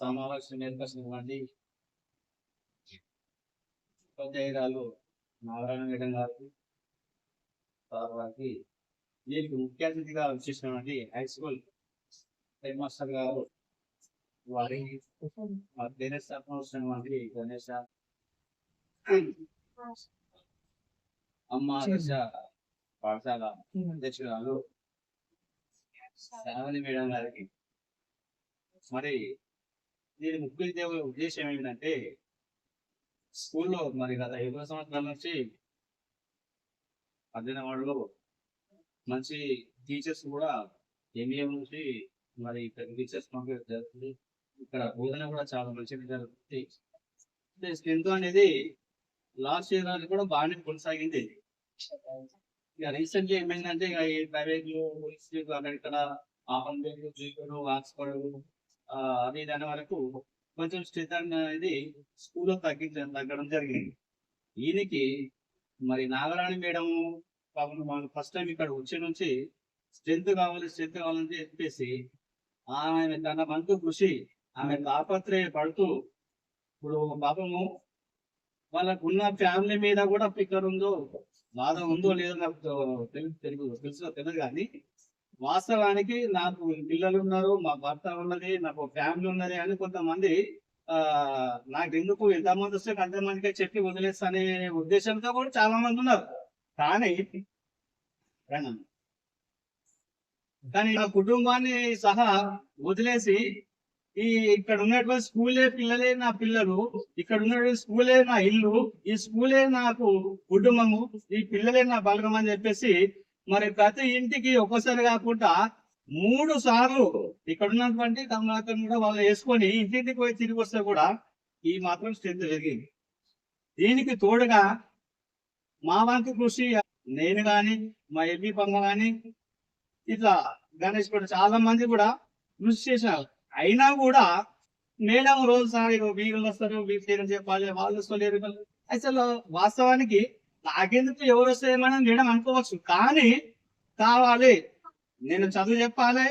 సమావేశం ఏర్పరిచినటువంటి ఉపాధ్యాయురాలు నారాయణ మేడం గారికి సార్ వారికి దీనికి ముఖ్య అతిథిగా వచ్చేసినటువంటి హై స్కూల్ హెడ్ మాస్టర్ గారు వారి పేరెంట్స్ తరఫున వచ్చినటువంటి గణేష అమ్మ దశ పాఠశాల అధ్యక్షురాలు శ్రావణి మేడం గారికి. మరి దీని ముఖ్య ఉద్దేశం ఏంటంటే స్కూల్లో మరి గత ఇరవై సంవత్సరాల నుంచి అధ్యయనవాడలో మంచి టీచర్స్ కూడా ఎంఏ నుంచి మరి ఇక్కడ టీచర్స్ పంపించడం జరుగుతుంది. ఇక్కడ బోధన కూడా చాలా మంచిగా జరుగుతుంది. స్ట్రెంత్ అనేది లాస్ట్ ఇయర్ కూడా బాగానే కొనసాగింది. ఇక రీసెంట్లీ ఏమైందంటే ఇక ఈ ప్రైవేట్ ఇన్స్టిట్యూట్ అక్కడ ఇక్కడ ఆపన్పేట జీపీడు ఆక్స్ఫర్డ్ అది దాని వరకు కొంచెం స్ట్రెంత్ అనేది స్కూల్లో తగ్గించడం తగ్గడం జరిగింది. ఈయనకి మరి నాగరాణి మేడం పాపం వాళ్ళు ఫస్ట్ టైం ఇక్కడ వచ్చే నుంచి స్ట్రెంత్ కావాలి స్ట్రెంత్ కావాలని చెప్పేసి ఆమె తన వంతు కృషి ఆమె తాపత్రయ పడుతూ ఇప్పుడు పాపము వాళ్ళకున్న ఫ్యామిలీ మీద కూడా ఫిక్కర్ ఉందో బాధ ఉందో లేదో నాకు తెలు- తెలుగు తెలుసు తెలియదు కానీ వాస్తవానికి నాకు పిల్లలు ఉన్నారు మా భర్త ఉన్నది నాకు ఫ్యామిలీ ఉన్నది అని కొంతమంది ఆ నాకు ఎందుకు ఎంతమంది వస్తే అంతమందికే చెప్పి వదిలేస్తా అనే ఉద్దేశంతో కూడా చాలా మంది ఉన్నారు. కానీ కానీ నా కుటుంబాన్ని సహా వదిలేసి ఈ ఇక్కడ ఉన్నటువంటి స్కూలే పిల్లలే నా పిల్లలు ఇక్కడ ఉన్నటువంటి స్కూలే నా ఇల్లు ఈ స్కూలే నాకు కుటుంబము ఈ పిల్లలే నా బలగం అని చెప్పేసి మరి ప్రతి ఇంటికి ఒక్కసారి కాకుండా మూడు సార్లు ఇక్కడ ఉన్నటువంటి కమలాకర్ కూడా వాళ్ళు వేసుకొని ఇంటింటికి పోయి తిరిగి వస్తే కూడా ఈ మాత్రం స్ట్రెంత్ పెరిగింది. దీనికి తోడుగా మా వంతు కృషి నేను గాని మా ఎంపీ పమ్మ గాని ఇట్లా గణేష్ కూడా చాలా మంది కూడా కృషి చేసినారు అయినా కూడా మేడం రోజు సార్ వీళ్ళు వస్తారు వీళ్ళు చెప్పాలి వాళ్ళు వస్తారు అసలు వాస్తవానికి తాగేందుకు ఎవరు వస్తే మనం మేడం అనుకోవచ్చు. కానీ కావాలి. నేను చదువు చెప్పాలి.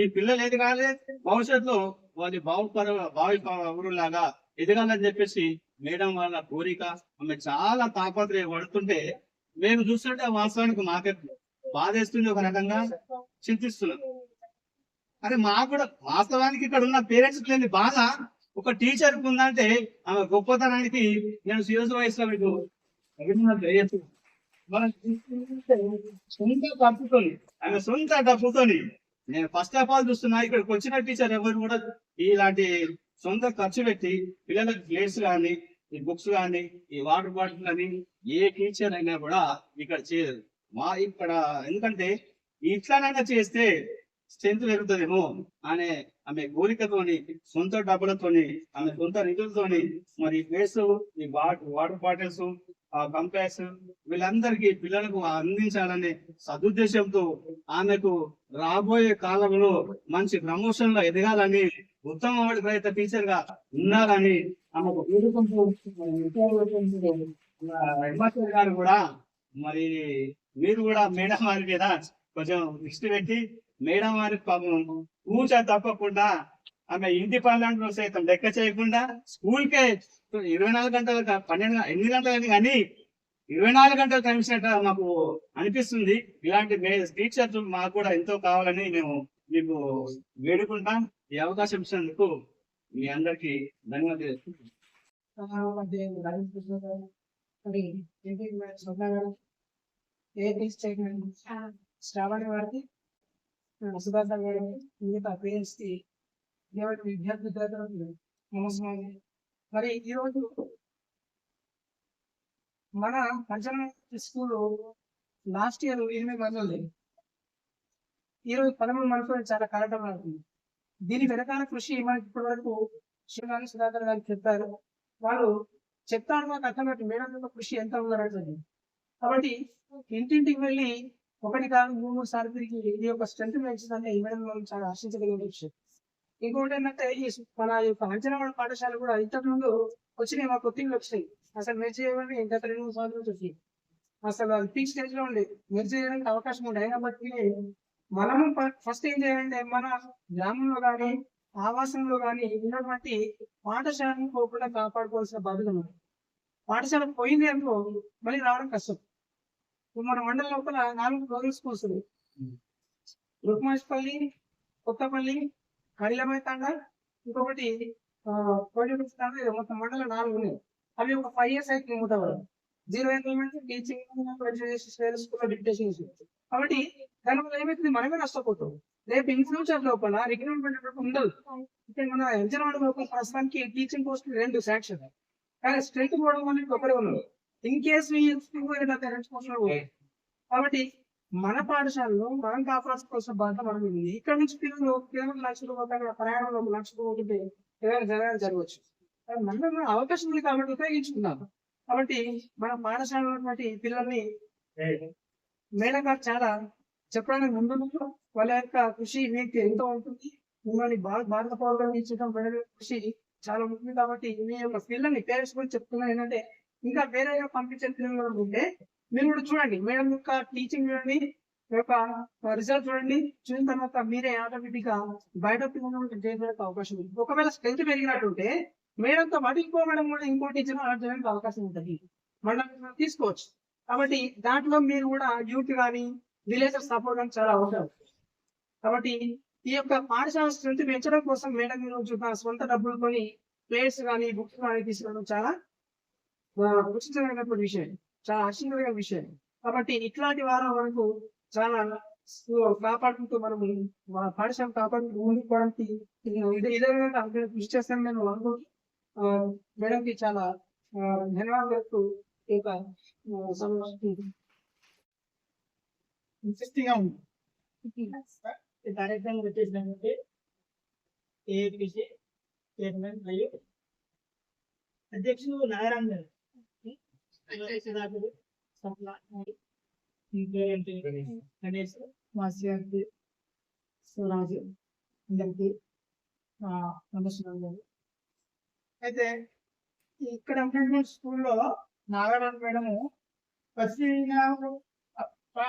ఈ పిల్లలు ఎదగాలి. భవిష్యత్తులో వాళ్ళు బావుపర బావి లాగా ఎదగాలని చెప్పేసి మేడం వాళ్ళ కోరిక ఆమె చాలా తాపత్రయ పడుతుంటే మేము చూస్తుంటే వాస్తవానికి మాకే బాధేస్తుంది ఒక రకంగా చింతిస్తున్నాం. అరే మాకు కూడా వాస్తవానికి ఇక్కడ ఉన్న పేరెంట్స్ లేని బాధ ఒక టీచర్ ఉందంటే ఆమె గొప్పతనానికి నేను సీరియస్ వయసులో మీకు సొంత డబ్బుతోని ఆమె సొంత డబ్బుతోని నేను ఫస్ట్ ఆఫ్ ఆల్ చూస్తున్నా ఇక్కడికి వచ్చిన టీచర్ ఎవరు కూడా ఇలాంటి సొంత ఖర్చు పెట్టి పిల్లలకు ప్లేస్ కానీ ఈ బుక్స్ కానీ ఈ వాటర్ బాటిల్ కానీ ఏ టీచర్ అయినా కూడా ఇక్కడ చేయదు మా ఇక్కడ ఎందుకంటే ఇట్లానైనా చేస్తే స్ట్రెంత్ పెరుగుతుందేమో అనే ఆమె కోరికతోని సొంత డబ్బులతోని ఆమె సొంత నిధులతోని మరి ప్లేస్ ఈ వాటర్ బాటిల్స్ ఆ వీళ్ళందరికీ పిల్లలకు అందించాలనే సదుద్దేశంతో ఆమెకు రాబోయే కాలంలో మంచి ప్రమోషన్లో ఎదగాలని ఉత్తమ ప్రయత్న టీచర్గా ఉండాలని ఆమెకు వేడుకుంటూ గారు కూడా మరి మీరు కూడా మేడం వారి మీద కొంచెం దృష్టి పెట్టి మేడం వారి పాపం కూర్చో తప్పకుండా ఆమె ఇంటి పనులను సైతం లెక్క చేయకుండా స్కూల్ కే ఇరవై నాలుగు గంటలు పన్నెండు ఎనిమిది గంటలు కానీ ఇరవై నాలుగు గంటలు కనిపించినట్టు మాకు అనిపిస్తుంది. ఇలాంటి టీచర్స్ మాకు కూడా ఎంతో కావాలని మేము మీకు వేడుకుంటాం. ఈ అవకాశం ఇచ్చినందుకు మీ అందరికి ధన్యవాదాలు ఏపీ శ్రావణి వారికి సుధాకర్ గారు మిగతా పేరెంట్స్ కి దేవుడి విద్యార్థి విద్యార్థులకు నమస్కారం. మరి ఈరోజు మన పంచన స్కూల్ లాస్ట్ ఇయర్ ఎనిమిది మంది ఈరోజు పదమూడు మంది చాలా కరెక్ట్ అవుతుంది దీని వెనకాల కృషి మనకి ఇప్పటి వరకు శివగారి సుధాకర్ గారు చెప్పారు. వాళ్ళు చెప్తారు మాకు అర్థమైనట్టు మేడం కృషి ఎంత ఉందన్నది కాబట్టి ఇంటింటికి వెళ్ళి ఒకటి కాదు మూడు మూడు సార్లు తిరిగి ఇది యొక్క స్ట్రెంత్ పెంచిందంటే ఈ మేడం మనం చాలా ఆశించగలిగిన విషయం. ఇంకోటి ఏంటంటే ఈ మన యొక్క అంచనావాడ పాఠశాల కూడా ఇంతకు ముందు వచ్చినాయి మా కొత్తగా వచ్చినాయి. అసలు మీరు చేయమని గత రెండు మూడు సంవత్సరాలు వచ్చి అసలు అది పీక్ స్టేజ్లో ఉండే మీరు చేయడానికి అవకాశం ఉండే కాబట్టి మనము ఫస్ట్ ఏం చేయాలంటే మన గ్రామంలో కానీ ఆవాసంలో కానీ ఉన్నటువంటి పాఠశాలను పోకుండా కాపాడుకోవాల్సిన బాధ్యత ఉంది. పాఠశాల పోయింది అనుకో మళ్ళీ రావడం కష్టం. ఇప్పుడు మన మండలం లోపల నాలుగు గవర్నమెంట్ స్కూల్స్ ఉన్నాయి. రుక్మాష్పల్లి కొత్తపల్లి కడిలమై ఇంకొకటి ఆ, ఇది మొత్తం మండలం నాలుగు ఉన్నాయి. అవి ఒక ఫైవ్ ఇయర్స్ అయితే మూతవారు zero employment teaching school deputation కాబట్టి దానివల్ల ఏమైతుంది? మనమే నష్టపోతాం. రేపు ఇన్ ఫ్యూచర్ లోపల రిక్రూట్మెంట్ ఉండదు. ఇక్కడ మన విజయవాడ లోపల ప్రస్తుతానికి టీచింగ్ పోస్ట్ రెండు శాంక్షన్ కానీ స్ట్రెంత్ పోవడం వల్ల ఒకరే ఉన్నారు ఇన్ కేసు కాబట్టి మన పాఠశాలలో మనం కాపాడుకోవాల్సిన బాధ్యత మనం ఉంది. ఇక్కడ నుంచి పిల్లలు కేవలం లక్షలు పోతారు ప్రయాణంలో ఒక లక్ష ఏదైనా జరగాలి జరగవచ్చు. మనం అవకాశం ఉంది కాబట్టి ఉపయోగించుకున్నాం కాబట్టి మన పాఠశాలలో ఉన్నటువంటి పిల్లల్ని మేడం గారు చాలా చెప్పడానికి ముందు వాళ్ళ యొక్క కృషి మీకు ఎంతో ఉంటుంది. మిమ్మల్ని బాగా భారత పౌరులను ఇచ్చడం కృషి చాలా ఉంటుంది. కాబట్టి మీ యొక్క పిల్లల్ని పేరెంట్స్ కూడా చెప్తున్నాను ఏంటంటే ఇంకా వేరే పంపించే పిల్లలు ఉంటే మీరు కూడా చూడండి. మేడం యొక్క టీచింగ్ చూడండి. యొక్క రిజల్ట్ చూడండి. చూసిన తర్వాత మీరే ఆటోమేటిక్గా బయట చేయడానికి అవకాశం ఉంది. ఒకవేళ స్ట్రెంత్ పెరిగినట్టుంటే మేడంతో పాటు ఇంకో మేడం కూడా ఇంకో టీచర్ యాడ్ చేయడానికి అవకాశం ఉంటుంది. మనం తీసుకోవచ్చు. కాబట్టి దాంట్లో మీరు కూడా యూత్ కానీ విలేజర్ సపోర్ట్ కానీ చాలా అవసరం. కాబట్టి ఈ యొక్క పాఠశాల స్ట్రెంత్ పెంచడం కోసం మేడం మీరు సొంత డబ్బులు కొని ప్లేయర్స్ కానీ బుక్స్ కానీ తీసుకోవడం చాలా ఉచితమైనటువంటి విషయం. చాలా ఆశ్చర్యమైన విషయం. కాబట్టి ఇట్లాంటి వారం మనకు చాలా కాపాడుకుంటూ మనం మన పాఠశాల కాపాడుకుంటూ ముందుకు పోవడానికి ఇదే విధంగా కృషి చేస్తాను నేను ఆ, మేడంకి చాలా ధన్యవాదాలు చెప్తూ ఈ యొక్క ఆ, సమావేశానికి ఇంట్రెస్టింగ్గా ఉంది ఈ కార్యక్రమం వచ్చేసినటువంటి ఏపీసీ చైర్మన్ మరియు అధ్యక్షులు నారాయణ గారు. గణేష్ మాస్యార్తి సురాజు అందరికి నమస్కారం అయితే ఇక్కడ స్కూల్లో నాగారాయణ మేడము ఫస్ట్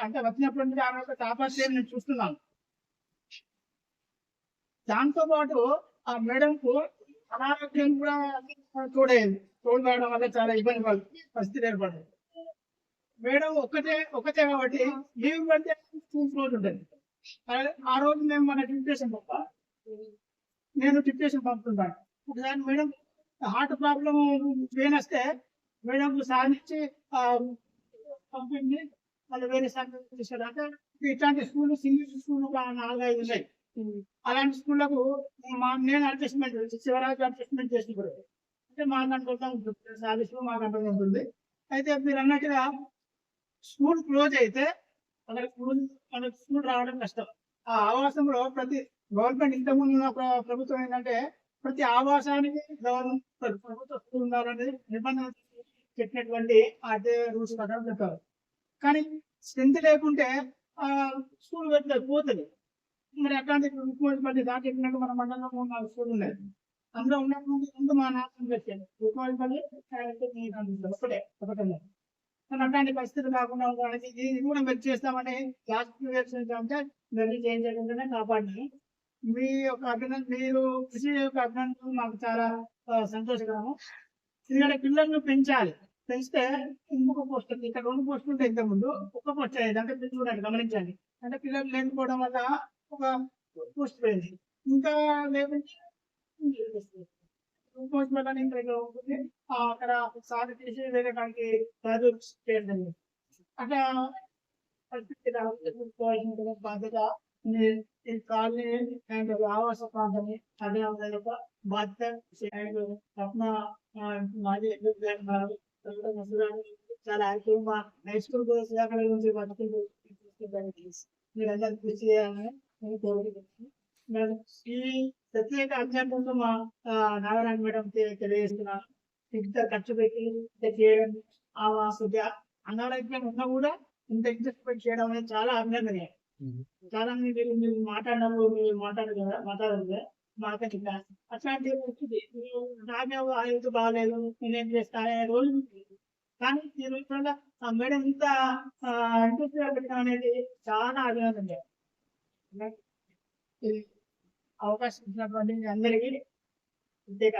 అంటే వచ్చినప్పటి నుంచి ఆమె యొక్క తాపత్రయం నేను చూస్తున్నాను. దాంతో పాటు ఆ మేడం కు అనారోగ్యం కూడా తోడైంది. తోడు కావడం వల్ల చాలా ఇబ్బంది పడు పరిస్థితి ఏర్పడింది. మేడం ఒక్కటే ఒక్కటే కాబట్టి లీవ్ పడితే స్కూల్ క్లోజ్ ఉంటుంది. ఆ- రోజు మేము మన డిప్యూటేషన్ పంప. నేను డిప్యూటేషన్ పంపుతుంటాను ఒకసారి మేడం హార్ట్ ప్రాబ్లం పెయిన్ వస్తే మేడం సాధించి పంపింది వాళ్ళు వేరే సంఘం తీసుకురా అంటే ఇట్లాంటి స్కూల్ సింగిల్ స్కూల్ నాలుగైదు ఉన్నాయి. అలాంటి స్కూళ్ళకు నేను అడ్జస్ట్మెంట్ శివరాజు అడ్జస్ట్మెంట్ చేసినప్పుడు అంటే మా కంట్రోల్ ఉంటుంది సాధిస్తూ మా కంట్రోల్ ఉంటుంది అయితే మీరు అన్నట్టుగా స్కూల్ క్లోజ్ అయితే మనకి స్కూల్ మనకి స్కూల్ రావడం కష్టం. ఆ ఆవాసంలో ప్రతి గవర్నమెంట్ ఇంతకుముందు ఉన్న ప్రభుత్వం ఏంటంటే ప్రతి ఆవాసానికి గవర్నమెంట్ ప్రభుత్వ స్కూల్ ఉండాలనేది నిబంధన పెట్టినటువంటి అదే రూల్స్ ప్రకారం చెప్పారు. కానీ స్ట్రెంత్ లేకుంటే ఆ స్కూల్ పెట్టలేదు పోతుంది. మరి అట్లాంటి ముఖ్యమంత్రి దాటి చెప్పినట్టు మన మండలంలో మూడు నాలుగు స్కూల్ ఉండేది అందులో ఉన్నటువంటి ముందు మా నాశనం పెట్టాను ముఖ్యమంత్రి ఒకటే ఒకటే కానీ అట్లాంటి పరిస్థితి కాకుండా ఉండడానికి ఇది కూడా మీరు చేస్తామని లాస్ట్ అంటే దాన్ని చేంజ్ చేయకుండానే కాపాడినాను మీ యొక్క అభినందన మీరు కృషి యొక్క అభినందనలు మాకు చాలా సంతోషకరము. ఎందుకంటే పిల్లలను పెంచాలి. పెంచితే ఇంకొక పోస్ట్ ఉంది. ఇక్కడ రెండు పోస్టులు ఉంటాయి ఇంతకు ముందు. ఒక పోస్ట్ అయ్యేది అంటే మీరు చూడండి గమనించండి. అంటే పిల్లలు లేకపోవడం వల్ల ఒక పోస్ట్ పోయింది. ఇంకా లేకుంటే పోస్ట్ వల్ల ఇంకా ఇక్కడ ఉంటుంది ఆ, అక్కడ సాగు చేసి వేరే దానికి చదువు చేయడం అట్లా పరిస్థితి రావాల్సిన బాధ్యత ఈ- ఈ కాలనీ అండ్ ఆవాస ప్రాంతం అదే యొక్క బాధ్యత అండ్ రత్న ఆ, మాజీ ఎగ్జిక్యూటివ్ డైరెక్టర్ తర్వాత ముసలాన్ని చాలా యాక్టివ్ మా హై స్కూల్ కూడా శ్రీకాకుళం నుంచి బతుకులు తీసుకెళ్ళడానికి మీరందరూ కృషి చేయాలని నేను కోరుకుంటున్నాను నేను ఈ ప్రత్యేక అధ్యాపంలో మా ఆ, నారాయణ మేడం తెలియజేస్తున్నాను ఇంత ఖర్చు పెట్టి ఇంత చేయడం ఆవాస అనారోగ్యం ఉన్నా కూడా ఇంత ఇంట్రెస్ట్ పెట్టి చేయడం అనేది చాలా అభినందనీయం. చాలా మంది మీరు మీరు మాట్లాడినప్పుడు మీరు మాట్లాడరు కదా మాట్లాడరు కదా మాకని అట్లాంటి నాకే ఆ హెల్త్ బాగాలేదు నేనేం చేస్తా అనే రోజు. కానీ ఈ రోజుల్లో ఆ మేడం ఇంత ఇంట్రెస్ట్ పెట్టడం అనేది చాలా అభినందనీయం. ఇది అవకాశం ఇచ్చినటువంటి అందరికీ ప్రత్యేక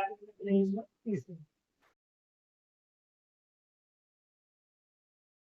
తీసుకుంటాం